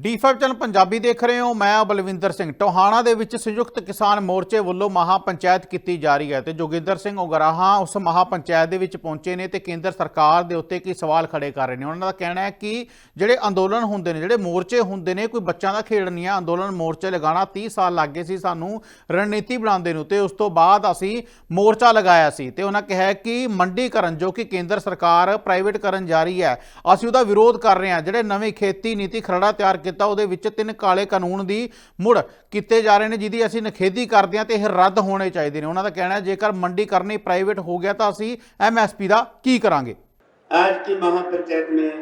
D5 channel Punjabi ਦੇਖ ਰਹੇ ਹੋ। ਮੈਂ ਬਲਵਿੰਦਰ ਸਿੰਘ। ਟੋਹਾਣਾ ਦੇ ਵਿੱਚ ਸੰਯੁਕਤ ਕਿਸਾਨ ਮੋਰਚੇ ਵੱਲੋਂ ਮਹਾ ਪੰਚਾਇਤ ਕੀਤੀ ਜਾ ਰਹੀ ਹੈ ਤੇ ਜੋਗਿੰਦਰ ਸਿੰਘ ਉਗਰਾਹਾਂ ਉਸ ਮਹਾ ਪੰਚਾਇਤ ਦੇ ਵਿੱਚ ਪਹੁੰਚੇ ਨੇ ਤੇ ਕੇਂਦਰ ਸਰਕਾਰ ਦੇ ਉੱਤੇ ਕੀ ਸਵਾਲ ਖੜੇ ਕਰ ਰਹੇ ਨੇ। ਉਹਨਾਂ ਦਾ ਕਹਿਣਾ ਹੈ ਕਿ ਜਿਹੜੇ ਅੰਦੋਲਨ ਹੁੰਦੇ ਨੇ, ਜਿਹੜੇ ਮੋਰਚੇ ਹੁੰਦੇ ਨੇ, ਕੋਈ ਬੱਚਿਆਂ ਦਾ ਖੇਡ ਨਹੀਂ ਆ। ਅੰਦੋਲਨ ਮੋਰਚੇ ਲਗਾਉਣਾ 30 ਸਾਲ ਲੱਗ ਗਏ ਸੀ, ਸਾਨੂੰ ਰਣਨੀਤੀ ਬਣਾਉਂਦੇ ਨੂੰ ਤੇ ਉਸ ਤੋਂ ਬਾਅਦ ਅਸੀਂ ਮੋਰਚਾ ਲਗਾਇਆ ਸੀ ਤੇ ਉਹਨਾਂ ਕਿਹਾ ਕਿ ਮੰਡੀਕਰਨ ਜੋ ਕਿ ਕੇਂਦਰ ਸਰਕਾਰ ਪ੍ਰਾਈਵੇਟ ਕਰਨ ਜਾ ਰਹੀ ਹੈ, ਅਸੀਂ ਉਹਦਾ ਵਿਰੋਧ ਕਰ ਰਹੇ ਹਾਂ। ਜਿਹੜੇ ਨਵੀਂ ਖੇਤੀ ਨੀਤੀ ਖਰੜਾ ਤਿਆਰ ਕੀਤਾ ਉਹਦੇ ਵਿੱਚ ਤਿੰਨ ਕਾਲੇ ਕਾਨੂੰਨ ਦੀ ਮੁੜ ਕੀਤੇ ਜਾ ਰਹੇ ਨੇ ਜਿਹਦੀ ਅਸੀਂ ਨਖੇਦੀ ਕਰਦੇ ਹਾਂ ਤੇ ਇਹ ਰੱਦ ਹੋਣੇ ਚਾਹੀਦੇ ਨੇ ਉਹਨਾਂ ਦਾ ਕਹਿਣਾ ਹੈ ਜੇਕਰ ਮੰਡੀਕਰਨ ਹੀ ਪ੍ਰਾਈਵੇਟ ਹੋ ਗਿਆ ਤਾਂ ਅਸੀਂ ਐਮਐਸਪੀ ਦਾ ਕੀ ਕਰਾਂਗੇ आज की महापंचायत में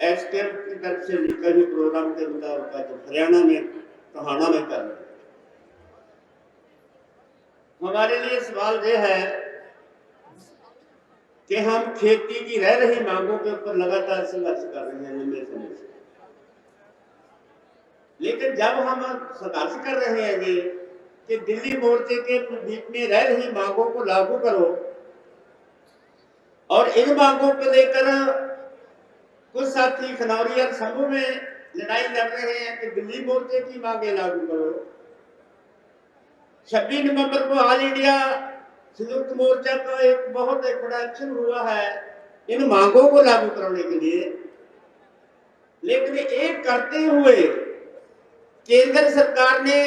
एसटीएफ की तरफ से निकल हुए प्रोग्राम के मुताबिक आज हरियाणा में टहाना में कर रहे हैं हमारे लिए सवाल यह है कि हम खेती की रह रही मांगों के ऊपर लगातार संघर्ष कर रहे हैं लंबे समय से लेकिन जब हम संघर्ष कर रहे हैं ये, कि दिल्ली मोर्चे के बीच में रह रही मांगों को लागू करो, और इन मांगों को लेकर कुछ साथी खनौरी और समूह में लड़ाई लड़ रहे हैं कि दिल्ली मोर्चे की मांगे लागू करो। 26 नवंबर को ऑल इंडिया संयुक्त मोर्चा का एक बहुत एक बड़ा एक्शन हुआ है इन मांगों को लागू करने के लिए। लेकिन एक करते हुए केंद्र सरकार ने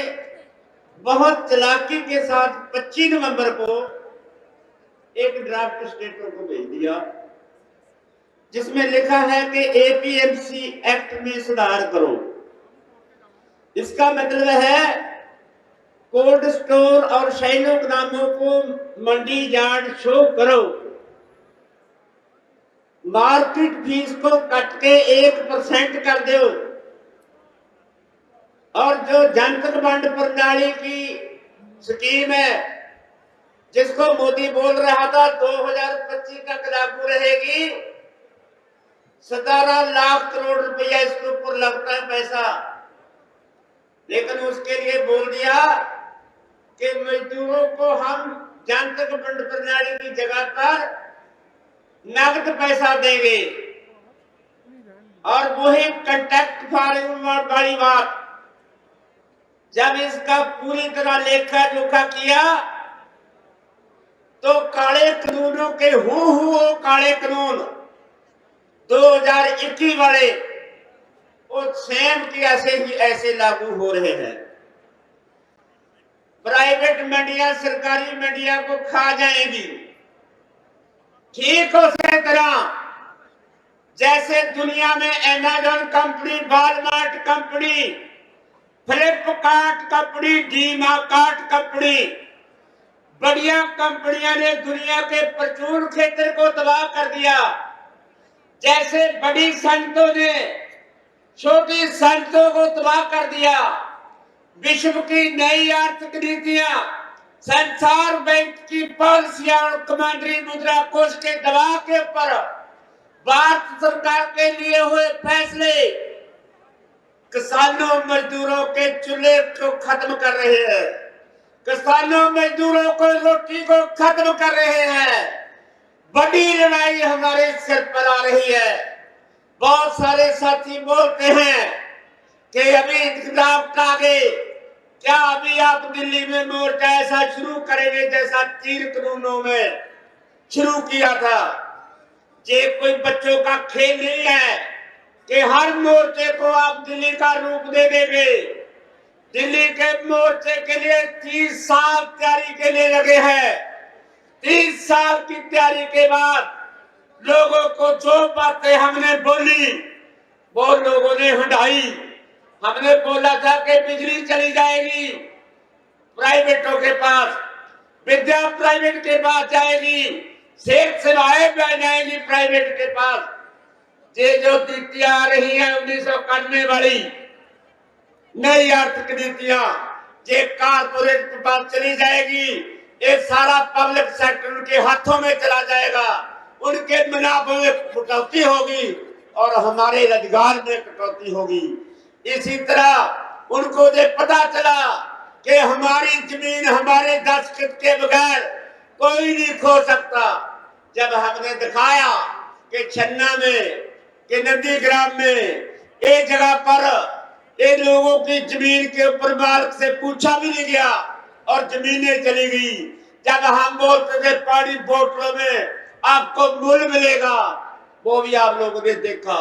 बहुत चलाकी के साथ 25 नवंबर को एक ड्राफ्ट स्टेटों को भेज दिया, जिसमें लिखा है कि एपीएमसी एक्ट में सुधार करो। इसका मतलब है कोल्ड स्टोर और शैलो गोदामों को मंडी यार्ड शो करो। मार्केट फ़ीस को कट के एक परसेंट कर दो। और जो जनतक बंड प्रणाली की स्कीम है, जिसको मोदी बोल रहा था 2025 तक लागू रहेगी। सतारह लाख करोड़ रुपया इसके ऊपर लगता है पैसा। लेकिन उसके लिए बोल दिया कि मजदूरों को हम जनतक बंड प्रणाली की जगह पर नगद पैसा देंगे। और वो वही कंटेक्ट फार्म वाली बात, जब इसका पूरी तरह लेखा जोखा किया तो काले कानूनों के हु हु काले कानून 2021 वाले वो सेम की ऐसे ही ऐसे लागू हो रहे हैं। प्राइवेट मंडियाँ, सरकारी मंडियाँ को खा जाएँगी। ठीक उसी तरह, जैसे दुनिया में Amazon company Walmart company Flipkart company DMart company बढ़िया कंपनियाँ ने दुनिया के प्रचुर क्षेत्र को तबाह कर दिया। जैसे बड़ी संतों ने, छोटी संतों को तबाह कर दिया। विश्व की नई आर्थिक नीतियाँ, संसार बैंक की पॉलिसियाँ और कमांडरी मुद्रा कोष के दबाव के ऊपर भारत सरकार के लिए हुए फैसले किसानों मजदूरों के चूल्हे को खत्म कर रहे हैं। किसानों मजदूरों को रोटी को खत्म कर रहे हैं। बड़ी लड़ाई हमारे सिर पर आ रही है। बहुत सारे साथी बोलते हैं कि अभी इंकलाब का आगे क्या अभी आप दिल्ली में मोर्चा ऐसा शुरू करेंगे जैसा तीर कानूनों में शुरू किया था? ये कोई बच्चों का खेल नहीं है कि हर मोर्चे को आप दिल्ली का रूप दे देंगे। दिल्ली के मोर्चे के लिए तीस साल तैयारी के लिए लगे हैं। तीस साल की तैयारी के बाद लोगों को जो बातें हमने बोली, वो लोगों ने हटाई। हमने बोला था कि चली जाएगी। प्राइवेटों के पास, विद्या प्राइवेट के पास जाएगी। सेठ सेवाएँ बह जाएँगी प्राइवेट के पास। ये जो नीतियाँ आ रही है उन्नीस सौ इक्यानवे वाली। नई आर्थिक नीतियाँ ये कारपोरेट के पास चली जाएगी, ये सारा पब्लिक सेक्टर उनके हाथों में चला जाएगा। उनके मुनाफे में कटौती होगी और हमारे रोज़गार में कटौती होगी। इसी तरह उनको ये पता चला कि हमारी ज़मीन हमारे दस्तखत के बगैर कोई नहीं खो सकता। जब हमने दिखाया कि छन्ना में, कि नंदी ग्राम में एक जगह पर इन लोगों की ज़मीन के ऊपर मार्ग से पूछा भी नहीं गया और जमीनें चली गई। जब हम बोलते थे, पानी बोतलों में आपको मूल मिलेगा, वो भी आप लोगों ने देखा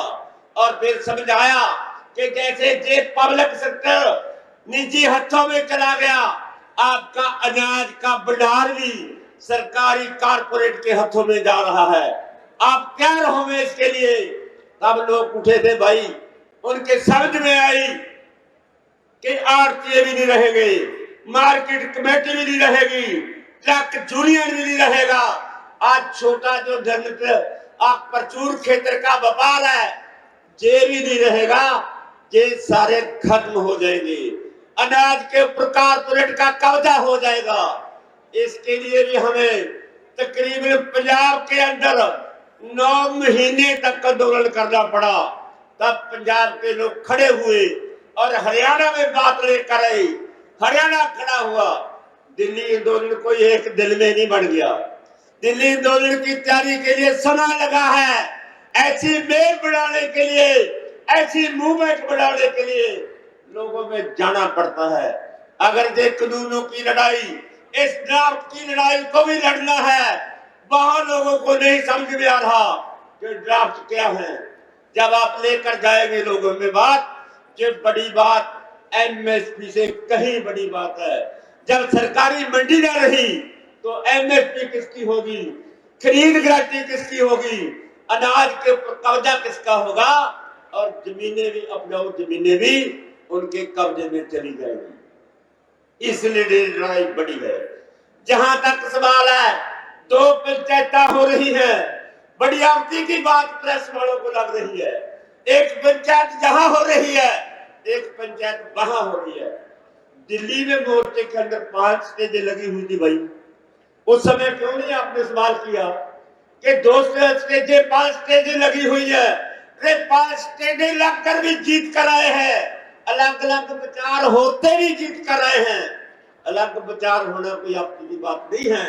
और फिर समझाया कि जैसे जे पब्लिक सेक्टर निजी हाथों में चला गया, आपका अनाज का भंडार भी सरकारी कारपोरेट के हाथों में जा रहा है। आप क्या रहोगे इसके लिए? तब लोग उठे थे, भाई, उनके समझ में आई कि आरतीय भी नहीं रहेंगे, मार्केट कमेटी भी नहीं रहेगी, ट्रक जूनियर भी नहीं रहेगा। आज छोटा जो धनिक आप प्रचुर क्षेत्र का व्यापार है ये भी नहीं रहेगा ये सारे खत्म हो जाएँगे। अनाज के ऊपर कारपोरेट का कब्जा हो जाएगा। इसके लिए भी हमें तकरीबन पंजाब के अंदर नौ महीने तक आंदोलन करना पड़ा। तब पंजाब के लोग खड़े हुए और हरियाणा में बात लेकर आई हरियाणा खड़ा हुआ। दिल्ली आंदोलन कोई एक दिल में नहीं बढ़ गया। दिल्ली आंदोलन की तैयारी के लिए समय लगा है। ऐसी मेल बनाने के लिए ऐसी मूवमेंट बनाने के लिए लोगों में जाना पड़ता है। अगर ये कानूनों की लड़ाई, इस ड्राफ्ट की लड़ाई को भी लड़ना है, वहाँ लोगों को नहीं समझ में आ रहा कि ड्राफ्ट क्या है। जब आप लेकर जाएँगे लोगों में बात, ये बड़ी बात एमएसपी से कहीं बड़ी बात है। जब सरकारी मंडी ना रही तो एमएसपी किसकी होगी? खरीद गारंटी किसकी होगी? अनाज के कब्जा किसका होगा? और जमीनें भी अपनाऊ जमीनें भी उनके कब्जे में चली जाएगी इसलिए लड़ाई बड़ी है जहाँ तक सवाल है दो पंचायत हो रही है बड़ी आपत्ति की बात प्रेस वालों को लग रही है एक पंचायत जहाँ हो रही है एक पंचायत वहाँ हो रही है दिल्ली में मोर्चे के अंदर पाँच स्टेजें लगी हुई थी भाई उस समय क्यों नहीं आपने सवाल किया कि दो स्टेजें पाँच स्टेजें लगी हुई है अरे पाँच स्टेजें लगकर भी जीत कर आए हैं। अलग अलग विचार होते भी जीत कर आए हैं। अलग विचार होना कोई आपकी बात नहीं है।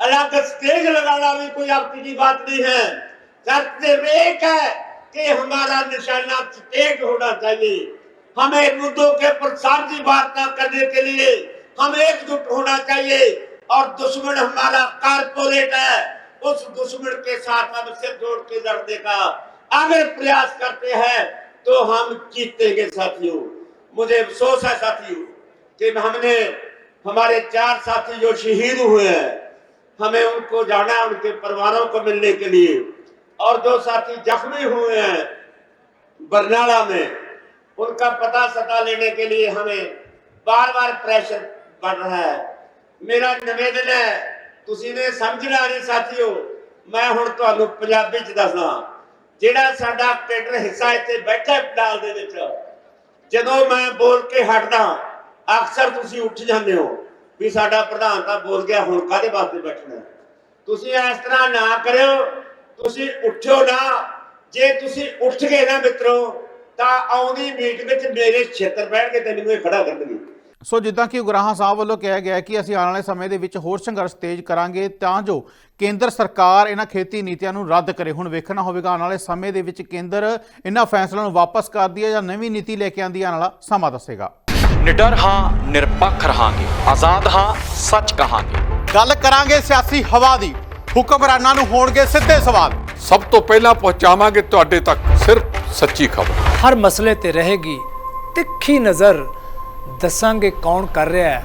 अलग स्टेज लगाना भी कोई आपकी बात नहीं है। सिर्फ़ एक है कि हमारा निशाना स्टेज होना चाहिए। हमें मुद्दों के ऊपर साझी वार्ता करने के लिए हम एकजुट होना चाहिए। और दुश्मन हमारा कारपोरेट है। उस दुश्मन के साथ हम सिर जोड़ के लड़ने का अगर प्रयास करते हैं तो हम जीतेंगे साथियों। मुझे अफसोस है साथियों कि हमने, हमारे चार साथी जो शहीद हुए हैं, हमें उनको जाना उनके परिवारों को मिलने के लिए। और दो साथी जख्मी हुए हैं बरनाला में। उनका पता सता लेने के लिए हमें बार बार प्रेशर बढ़ रहा है। मेरा निवेदन है तुम ने समझना नहीं साथियों। मैं हूँ तो पंजाबी दसदा। ਜਿਹੜਾ ਸਾਡਾ ਕੇਡਰ ਹਿੱਸਾ ਇੱਥੇ ਬੈਠਾ ਪੰਡਾਲ ਦੇ ਵਿੱਚ, ਜਦੋਂ ਮੈਂ ਬੋਲ ਕੇ ਹਟਦਾ, ਅਕਸਰ ਤੁਸੀਂ ਉੱਠ ਜਾਂਦੇ ਹੋ ਵੀ ਸਾਡਾ ਪ੍ਰਧਾਨ ਤਾਂ ਬੋਲ ਗਿਆ, ਹੁਣ ਕਾਹਦੇ ਵਾਸਤੇ ਬੈਠਣਾ? ਤੁਸੀਂ ਇਸ ਤਰ੍ਹਾਂ ਨਾ ਕਰਿਓ, ਤੁਸੀਂ ਉੱਠਿਓ ਨਾ। ਜੇ ਤੁਸੀਂ ਉੱਠ ਗਏ ਨਾ ਮਿੱਤਰੋ, ਤਾਂ ਆਉਂਦੀ ਮੀਟ ਵਿੱਚ ਮੇਰੇ ਛੇਤਰ ਬੈਠ ਕੇ ਤੇ ਮੈਨੂੰ ਇਹ ਖੜਾ ਕਰਨਗੇ। ਸੋ ਜਿੱਦਾਂ ਕਿ ਉਗਰਾਹਾਂ ਸਾਹਿਬ ਵੱਲੋਂ ਕਿਹਾ ਗਿਆ ਕਿ ਅਸੀਂ ਆਉਣ ਵਾਲੇ ਸਮੇਂ ਦੇ ਵਿੱਚ ਹੋਰ ਸੰਘਰਸ਼ ਤੇਜ਼ ਕਰਾਂਗੇ, ਤਾਂ ਜੋ ਕੇਂਦਰ ਸਰਕਾਰ ਇਹਨਾਂ ਖੇਤੀ ਨੀਤੀਆਂ ਨੂੰ ਰੱਦ ਕਰੇ। ਹੁਣ ਵੇਖਣਾ ਹੋਵੇਗਾ ਆਉਣ ਵਾਲੇ ਸਮੇਂ ਦੇ ਵਿੱਚ ਕੇਂਦਰ ਇਹਨਾਂ ਫੈਸਲਿਆਂ ਨੂੰ ਵਾਪਸ ਕਰਦੀ ਹੈ ਜਾਂ ਨਵੀਂ ਨੀਤੀ ਲੈ ਕੇ ਆਉਂਦੀ ਹੈ ਆਉਣ ਵਾਲਾ ਸਮਾਂ ਦੱਸੇਗਾ। ਨਿਡਰ ਹਾਂ ਨਿਰਪੱਖ ਰਹਾਂਗੇ। ਆਜ਼ਾਦ ਹਾਂ ਸੱਚ ਕਹਾਂਗੇ। ਗੱਲ ਕਰਾਂਗੇ ਸਿਆਸੀ ਹਵਾ ਦੀ। ਹੁਕਮਰਾਨਾਂ ਨੂੰ ਹੋਣਗੇ ਸਿੱਧੇ ਸਵਾਲ। ਸਭ ਤੋਂ ਪਹਿਲਾਂ ਪਹੁੰਚਾਵਾਂਗੇ ਤੁਹਾਡੇ ਤੱਕ ਸਿਰਫ ਸੱਚੀ ਖਬਰ। ਹਰ ਮਸਲੇ ਤੇ ਰਹੇਗੀ ਤਿੱਖੀ ਨਜ਼ਰ। ਦੱਸਾਂਗੇ ਕੌਣ ਕਰ ਰਿਹਾ ਹੈ।